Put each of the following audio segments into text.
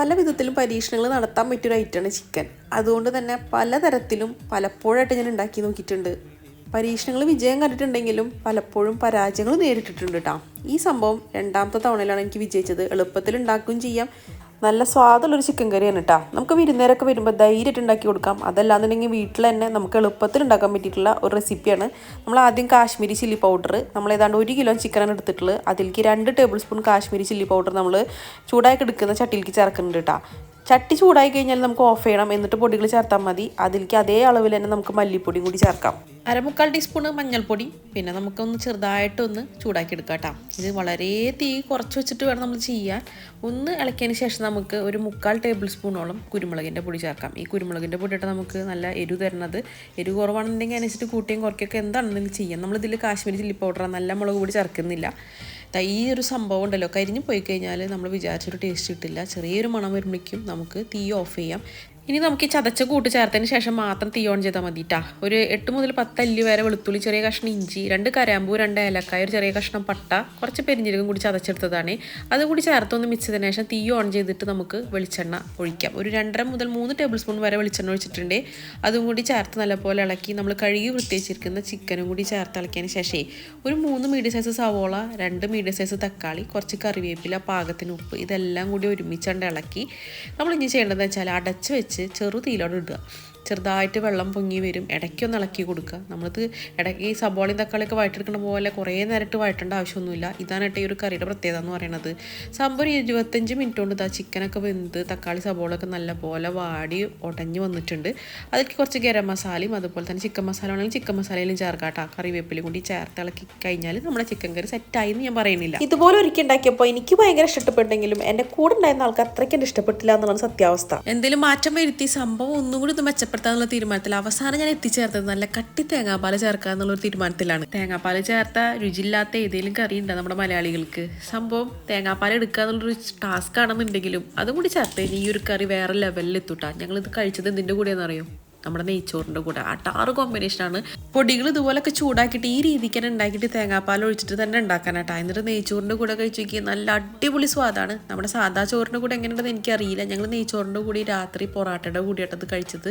പല വിധത്തിലും പരീക്ഷണങ്ങൾ നടത്താൻ പറ്റിയൊരു ഐറ്റമാണ് ചിക്കൻ. അതുകൊണ്ട് തന്നെ പലതരത്തിലും പലപ്പോഴായിട്ട് ഞാൻ ഉണ്ടാക്കി നോക്കിയിട്ടുണ്ട്. പരീക്ഷണങ്ങൾ വിജയം കണ്ടിട്ടുണ്ടെങ്കിലും പലപ്പോഴും പരാജയങ്ങൾ നേരിട്ടിട്ടുണ്ട് കേട്ടോ ഈ സംഭവം രണ്ടാമത്തെ തവണയിലാണ് എനിക്ക് വിജയിച്ചത്. എളുപ്പത്തിൽ ഉണ്ടാക്കുകയും ചെയ്യാം. നല്ല സ്വാദുള്ളൊരു ചിക്കൻ കറിയാണ് കേട്ടോ നമുക്ക് വിരുന്നേരൊക്കെ വരുമ്പോൾ ധൈര്യമായിട്ട് ഉണ്ടാക്കി കൊടുക്കാം. അതല്ലാന്നുണ്ടെങ്കിൽ വീട്ടിൽ തന്നെ നമുക്ക് എളുപ്പത്തിൽ ഉണ്ടാക്കാൻ പറ്റിയിട്ടുള്ള ഒരു റെസിപ്പിയാണ് നമ്മൾ ആദ്യം കാശ്മീരി ചില്ലി പൗഡർ നമ്മൾ ഏതാണ്ട് ഒരു കിലോ ചിക്കനാണ് എടുത്തിട്ടുള്ളത്. അതിലേക്ക് രണ്ട് tablespoon Kashmiri chilli powder നമ്മൾ ചൂടാക്കി എടുക്കുന്ന ചട്ടിയിലേക്ക് ചേർക്കുന്നുണ്ട് കേട്ടോ ചട്ടി ചൂടായി കഴിഞ്ഞാൽ നമുക്ക് ഓഫ് ചെയ്യണം. എന്നിട്ട് പൊടികൾ ചേർത്താൽ മതി. അതിലേക്ക് അതേ അളവിൽ തന്നെ നമുക്ക് മല്ലിപ്പൊടിയും കൂടി ചേർക്കാം. അരമുക്കാൽ ടീസ്പൂണ് മഞ്ഞൾപ്പൊടി. പിന്നെ നമുക്കൊന്ന് ചെറുതായിട്ടൊന്ന് ചൂടാക്കി എടുക്കാം കേട്ടോ ഇത് വളരെ തീ കുറച്ച് വെച്ചിട്ട് വേണം നമ്മൾ ചെയ്യാൻ. ഒന്ന് ഇളക്കിയതിന് ശേഷം നമുക്ക് ഒരു മുക്കാൽ ടേബിൾ സ്പൂണോളം കുരുമുളകിന്റെ പൊടി ചേർക്കാം. ഈ കുരുമുളകിന്റെ പൊടി ഇട്ട് നമുക്ക് നല്ല എരിവ് തരുന്നത്. എരിവ് കുറവാണെന്നുണ്ടെങ്കിൽ അനുസരിച്ച് കൂട്ടിയും കുറയ്ക്കൊക്കെ എന്താണെങ്കിലും ചെയ്യാം. നമ്മളിതിൽ കാശ്മീരി ചില്ലി പൗഡർ നല്ല മുളക് പൊടി ചേർക്കുന്നില്ല. ഈ ഒരു സംഭവം ഉണ്ടല്ലോ കരിഞ്ഞു പോയി കഴിഞ്ഞാൽ നമ്മൾ വിചാരിച്ചൊരു ടേസ്റ്റ് കിട്ടില്ല. ചെറിയൊരു മണം വരുമ്പോഴേക്കും നമുക്ക് തീ ഓഫ് ചെയ്യാം. ഇനി നമുക്ക് ഈ ചതച്ച കൂട്ട് ചേർത്തതിന് ശേഷം മാത്രം തീ ഓൺ ചെയ്താൽ മതി ഒരു എട്ട് മുതൽ പത്ത് അല്ലി വരെ വെളുത്തുള്ളി ചെറിയ കഷ്ണം ഇഞ്ചി രണ്ട് കരാമ്പൂ രണ്ട് ഏലക്കായ ഒരു ചെറിയ കഷ്ണം പട്ട കുറച്ച് പെരിഞ്ചീരകം കൂടി ചതച്ചെടുത്തതാണ്. അതുകൂടി ചേർത്തൊന്ന് മിക്സ് ചെയ്തതിന് ശേഷം തീ ഓൺ ചെയ്തിട്ട് നമുക്ക് വെളിച്ചെണ്ണ ഒഴിക്കാം. ഒരു രണ്ടര മുതൽ മൂന്ന് ടേബിൾ സ്പൂൺ വരെ വെളിച്ചെണ്ണ ഒഴിച്ചിട്ടുണ്ട്. അതും കൂടി ചേർത്ത് നല്ലപോലെ ഇളക്കി നമ്മൾ കഴുകി വൃത്തിവെച്ചിരിക്കുന്ന ചിക്കനും കൂടി ചേർത്ത് ഇളക്കിയതിന് ശേഷമേ ഒരു മൂന്ന് മീഡിയം സൈസ് സവോള രണ്ട് മീഡിയം സൈസ് തക്കാളി കുറച്ച് കറിവേപ്പില പാകത്തിന് ഉപ്പ് ഇതെല്ലാം കൂടി ഒരുമിച്ചണ്ട് ഇളക്കി നമ്മൾ ഇനി ചെയ്യേണ്ടതെന്ന് വെച്ചാൽ അടച്ച് വെച്ച് ചെറു തീയിലോട്ട് ഇടുക. ചെറുതായിട്ട് വെള്ളം പൊങ്ങി വരും. ഇടയ്ക്കൊന്ന് ഇളക്കി കൊടുക്കുക. നമ്മളിത് ഇടയ്ക്ക് ഈ സബോളയും തക്കാളിയൊക്കെ വഴറ്റെടുക്കുന്ന പോലെ കുറേ നേരിട്ട് വഴറ്റേണ്ട ആവശ്യമൊന്നുമില്ല. ഇതാണ് ഈ ഒരു കറിയുടെ പ്രത്യേകത എന്ന് പറയുന്നത് സംഭവം ഒരു ഇരുപത്തഞ്ച് മിനിറ്റ് കൊണ്ട് ഇതാ ചിക്കനൊക്കെ വെന്ത് തക്കാളി സബോളൊക്കെ നല്ല പോലെ വാടി ഉടഞ്ഞു വന്നിട്ടുണ്ട്. അതിലേക്ക് കുറച്ച് ഗരം മസാലയും അതുപോലെ തന്നെ ചിക്കൻ മസാല ആണെങ്കിലും ചിക്കൻ മസാലയിലും ചേർക്കാം കേട്ടോ. കറിവേപ്പിലും കൂടി ചേർത്ത് ഇളക്കി കഴിഞ്ഞാൽ നമ്മുടെ ചിക്കൻ കറി സെറ്റായി എന്ന് ഞാൻ പറയുന്നില്ല. ഇതുപോലെ ഒരിക്കൽ ഉണ്ടാക്കിയപ്പോൾ എനിക്ക് ഭയങ്കര ഇഷ്ടപ്പെട്ടെങ്കിലും എന്റെ കൂടെ ഉണ്ടായിരുന്ന ആൾക്ക് അത്രയ്ക്ക് ഇഷ്ടപ്പെട്ടില്ല എന്നുള്ളതാണ് സത്യാവസ്ഥ. എന്തെങ്കിലും മാറ്റം വരുത്തി സംഭവം ഒന്നും കൂടി ഒന്ന് മെച്ചപ്പെടുത്താന്നുള്ള തീരുമാനത്തിൽ അവസാനം ഞാൻ എത്തിച്ചേർത്തത് നല്ല കട്ടി തേങ്ങാപ്പാൽ ചേർക്കുക എന്നുള്ളൊരു തീരുമാനത്തിലാണ്. തേങ്ങാപ്പാൽ ചേർത്ത രുചിയില്ലാത്ത ഏതെങ്കിലും കറി ഉണ്ടോ നമ്മുടെ മലയാളികൾക്ക്? സംഭവം തേങ്ങാപ്പാൽ എടുക്കുക എന്നുള്ളൊരു ടാസ്ക് ആണെന്നുണ്ടെങ്കിലും അതും കൂടി ചേർത്ത് ഈ ഒരു കറി വേറെ ലെവലിൽ എത്തൂട്ടാ. ഇത് കഴിച്ചത് എന്തിന്റെ കൂടെയാണെന്നറിയോ? നമ്മുടെ നെയ്ച്ചോറിന്റെ കൂടെ. ആ ടാറ് കോമ്പിനേഷനാണ് പൊടികൾ ഇതുപോലൊക്കെ ചൂടാക്കിയിട്ട് ഈ രീതിക്ക് തന്നെ ഉണ്ടാക്കിയിട്ട് തേങ്ങാപ്പാൽ ഒഴിച്ചിട്ട് തന്നെ ഉണ്ടാക്കാനാട്ടാ. എന്നിട്ട് നെയ്ച്ചോറിന്റെ കൂടെ കഴിച്ചു നോക്കി നല്ല അടിപൊളി സ്വാദാണ്. നമ്മുടെ സാധാ ചോറിന്റെ കൂടെ എങ്ങനെയുണ്ടെന്ന് എനിക്കറിയില്ല. ഞങ്ങൾ നെയ്ച്ചോറിന്റെ കൂടി രാത്രി പൊറാട്ടയുടെ കൂടിയിട്ടത് കഴിച്ചത്.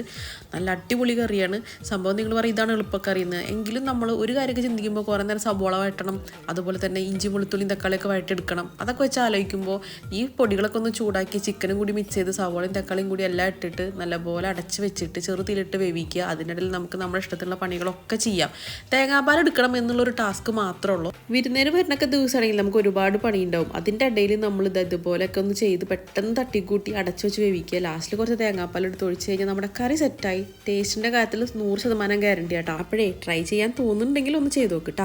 നല്ല അടിപൊളി കറിയാണ്. സംഭവം നിങ്ങൾ പറയും ഇതാണ് എളുപ്പക്കറി എന്ന്. എങ്കിലും നമ്മൾ ഒരു കാര്യമൊക്കെ ചിന്തിക്കുമ്പോൾ കുറേ നേരം സബോള വഴറ്റണം അതുപോലെ തന്നെ ഇഞ്ചി വെളുത്തുള്ളിയും തക്കാളിയൊക്കെ വഴറ്റെടുക്കണം അതൊക്കെ വെച്ച് ആലോചിക്കുമ്പോൾ ഈ പൊടികളൊക്കെ ഒന്ന് ചൂടാക്കി ചിക്കനും കൂടി മിക്സ് ചെയ്ത് സവോളയും തക്കാളിയും കൂടി എല്ലാം ഇട്ടിട്ട് നല്ലപോലെ അടച്ച് വെച്ചിട്ട് ചെറുതിലിട്ട് വേവിക്കുക. അതിനിടയിൽ നമുക്ക് നമ്മുടെ ഇഷ്ടത്തിലുള്ള പണികളൊക്കെ ചെയ്യാം. തേങ്ങാപ്പാൽ എടുക്കണം എന്നുള്ളൊരു ടാസ്ക് മാത്രമേ ഉള്ളൂ വിരുന്നേര് വരുന്നൊക്കെ ദിവസമാണെങ്കിൽ നമുക്ക് ഒരുപാട് പണിയുണ്ടാവും. അതിന്റെ ഇടയിൽ നമ്മൾ ഇത് ഇതുപോലെയൊക്കെ ഒന്ന് ചെയ്ത് പെട്ടെന്ന് തട്ടിക്കൂട്ടി അടച്ചു വെച്ച് വേവിക്കുക. ലാസ്റ്റിൽ കുറച്ച് തേങ്ങാപ്പാൽ എടുത്ത് ഒഴിച്ച് കഴിഞ്ഞാൽ നമ്മുടെ കറി സെറ്റായി. ടേസ്റ്റിന്റെ കാര്യത്തിൽ നൂറ് ശതമാനം ഗ്യാരണ്ടി ആട്ടോ അപ്പോഴേ ട്രൈ ചെയ്യാൻ തോന്നുന്നുണ്ടെങ്കിൽ ഒന്ന് ചെയ്ത് നോക്കിട്ടോ